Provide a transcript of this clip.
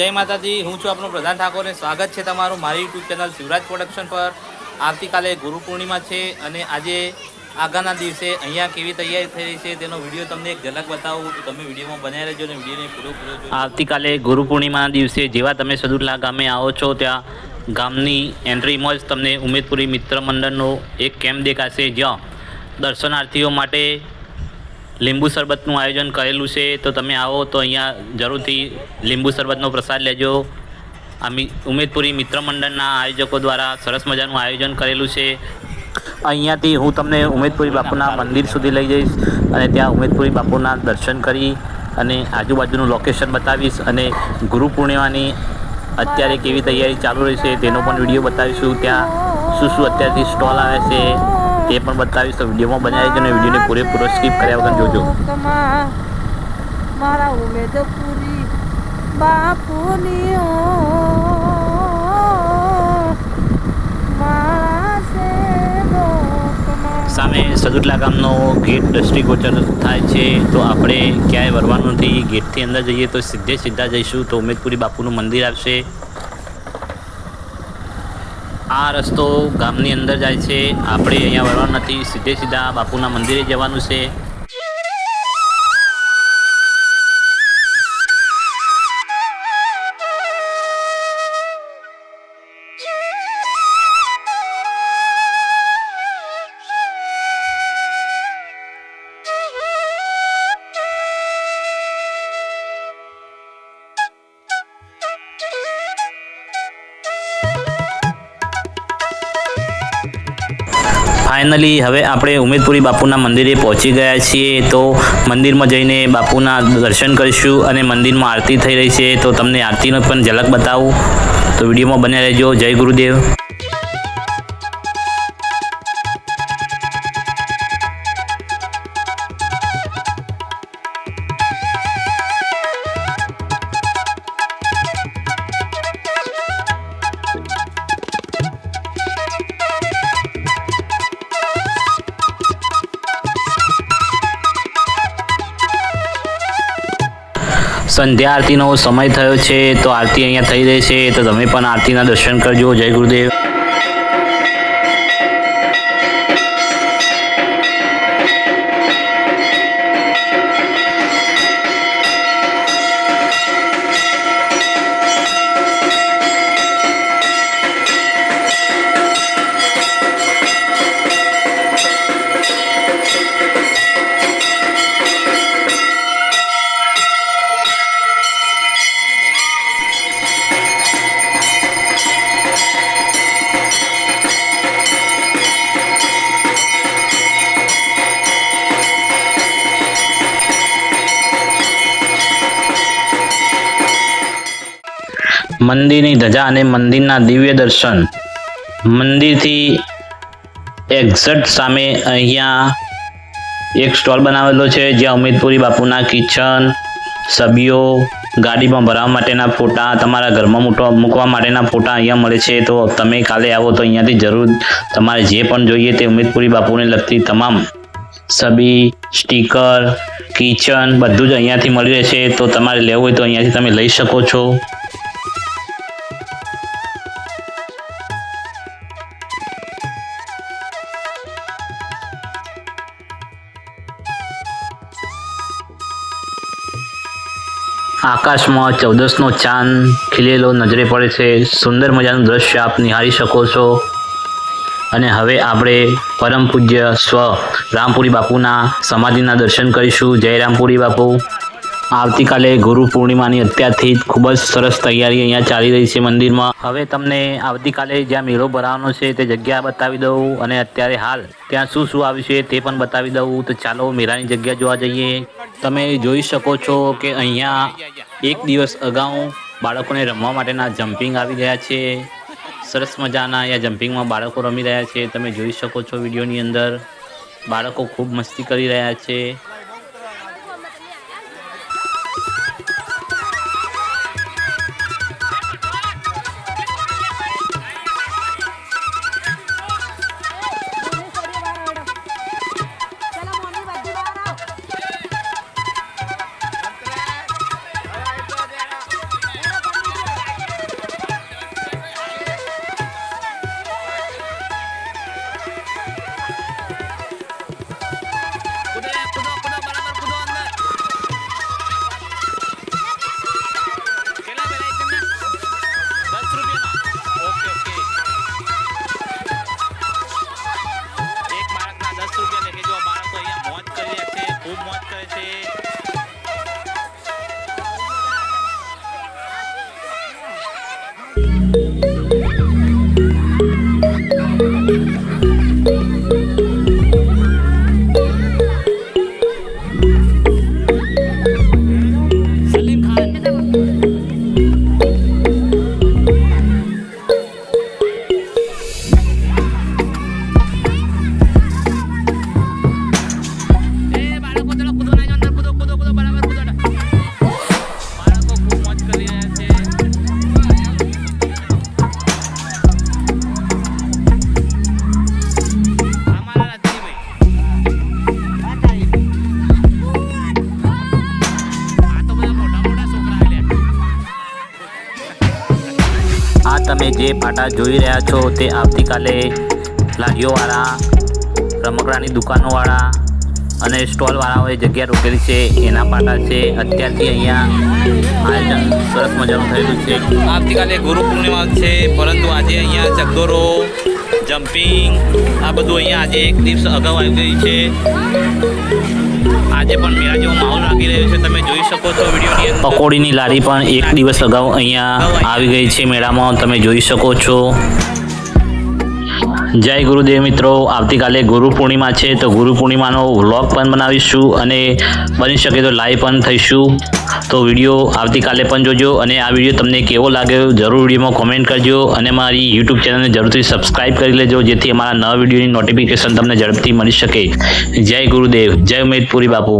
જય માતાજી, હું છું આપનો પ્રધાન ઠાકોરને સ્વાગત છે તમારું મારી યુટ્યુબ ચેનલ શિવરાજ પ્રોડક્શન પર. આવતીકાલે ગુરુ પૂર્ણિમા છે અને આજે આગળના દિવસે અહીંયા કેવી તૈયારી થઈ રહી છે તેનો વીડિયો તમને એક ઝલક બતાવું. તો તમે વિડીયોમાં બનાવી રહેજો અને વિડીયોને પૂરો પૂરો આવતીકાલે ગુરુ પૂર્ણિમાના દિવસે જેવા તમે સદુરલા ગામે આવો છો, ત્યાં ગામની એન્ટ્રીમાં જ તમને ઉમેદપુરી મિત્ર મંડળનો એક કેમ્પ દેખાશે જ્યાં દર્શનાર્થીઓ માટે લીંબુ શરબતનું આયોજન કરેલું છે, તો તમે આવો તો અહીંયા જરૂરથી લીંબુ શરબતનો પ્રસાદ લેજો. આ ઉમેદપુરી મિત્ર મંડળના આયોજકો દ્વારા સરસ મજાનું આયોજન કરેલું છે. અહીંયાથી હું તમને ઉમેદપુરી બાપુના મંદિર સુધી લઈ જઈશ અને ત્યાં ઉમેદપુરી બાપુના દર્શન કરી અને આજુબાજુનું લોકેશન બતાવીશ અને ગુરુ પૂર્ણિમાની અત્યારે કેવી તૈયારી ચાલુ રહી છે તેનો પણ વીડિયો બતાવીશું. ત્યાં શું શું અત્યારથી સ્ટોલ આવે છે તે પણ બતાવીશ તો વિડીયોમાં બનાવી છે અને વિડીયોને પૂરેપૂરો સ્કીપ કર્યા વગર જોજો. મારા ઉમેદ પૂરી બાપુની સામે સદુટલા ગામનો ગેટ દ્રષ્ટિગોચર થાય છે તો આપણે ક્યાંય વરવાનું નથી. ગેટથી અંદર જઈએ તો સીધે સીધા જઈશું તો ઉમેદપુરી બાપુનું મંદિર આવશે. આ રસ્તો ગામની અંદર જાય છે. આપણે અહીંયા વળવાનું નથી. સીધે સીધા બાપુના મંદિરે જવાનું છે. ફાઇનલી હવે આપણે ઉમેદપુરી બાપુના મંદિરે પહોંચી ગયા છીએ. તો મંદિરમાં જઈને બાપુના દર્શન કરીશું અને મંદિરમાં આરતી થઈ રહી છે. તો તમને આરતીનો પણ ઝલક બતાવું. તો વિડીયોમાં બન્યા રહેજો. જય ગુરુદેવ. સંધ્યા આરતીનો સમય થયો છે, તો આરતી અહીંયા થઈ રહી છે, તો તમે પણ આરતીના દર્શન કરજો. જય ગુરુદેવ. મંદિરની ધજા અને મંદિરના દિવ્ય દર્શન. મંદિરથી એક્ઝેક્ટ સામે અહીંયા એક સ્ટોલ બનાવેલો છે, જ્યાં ઉમેદપુરી બાપુના કિચન, સભ્યો, ગાડીમાં ભરાવા માટેના ફોટા, તમારા ઘરમાં મૂકવા મૂકવા માટેના ફોટા અહીંયા મળે છે. તો તમે કાલે આવો તો અહીંયાથી જરૂર તમારે જે પણ જોઈએ તે ઉમેદપુરી બાપુને લગતી તમામ સબી સ્ટીકર, કિચન બધું જ અહીંયાથી મળી રહેશે. તો તમારે લેવું હોય તો અહીંયાથી તમે લઈ શકો છો. આકાશમાં ચૌદસનો ચાંદ, ખીલેલો નજરે પડે છે, સુંદર મજાનું દ્રશ્ય આપ નિહાળી શકો છો. અને હવે આપણે પરમ પૂજ્ય સ્વ રામપુરી બાપુના સમાધિના દર્શન કરીશું. જય રામપુરી બાપુ. આવતીકાલે ગુરુ પૂર્ણિમાની અત્યારથી ખૂબ જ સરસ તૈયારી અહીંયા ચાલી રહી છે મંદિરમાં. હવે તમને આવતીકાલે જ્યાં મેળો ભરાવાનો છે તે જગ્યા બતાવી દઉં અને અત્યારે હાલ ત્યાં શું શું આવ્યું છે તે પણ બતાવી દઉં. તો ચાલો મેળાની જગ્યા જોવા જઈએ. તમે જોઈ શકો છો કે અહીંયા એક દિવસ અગાઉ બાળકોને રમવા માટેના જમ્પિંગ આવી ગયા છે. સરસ મજાના અહીંયા જમ્પિંગમાં બાળકો રમી રહ્યા છે. તમે જોઈ શકો છો વિડીયોની અંદર. બાળકો ખૂબ મસ્તી કરી રહ્યા છે. જે પાટા જોઈ રહ્યા છો તે આવતીકાલે લારીઓવાળા, રમકડાની દુકાનોવાળા અને સ્ટોલવાળાઓએ જગ્યા રોકેલી છે. એના પાટા છે. અત્યારથી અહીંયા આયોજન સરસ મજાનું થયેલું છે. આવતીકાલે ગુરુ પૂર્ણિમા છે, પરંતુ આજે અહીંયા ચકદોરો, જમ્પિંગ, આ બધું અહીંયા આજે એક દિવસ અગાઉ આવી ગઈ છે. આજે પણ મેળા જેવો માહોલ લાગી રહ્યો છે. તમે જોઈ શકો છો વિડીયોની અંદર. પકોડીની લારી પણ એક દિવસ અગાઉ અહીંયા આવી ગઈ છે મેળામાં. તમે જોઈ શકો છો. જય ગુરુદેવ મિત્રો. આવતીકાલે ગુરુ પૂર્ણિમા છે. તો ગુરુ પૂર્ણિમાનો વ્લોગ પણ બનાવીશું અને બની શકે તો લાઈવ પણ થઈશું. તો વીડિયો આવતીકાલે પણ જોજો અને આ વીડિયો તમને કેવો લાગ્યો જરૂર વિડીયોમાં કોમેન્ટ કરજો અને મારી યુટ્યુબ ચેનલને જરૂરથી સબસ્ક્રાઇબ કરી લેજો, જેથી અમારા નવા વિડીયોની નોટિફિકેશન તમને ઝડપથી મળી શકે. જય ગુરુદેવ, જય ઉમેદપુરી બાપુ.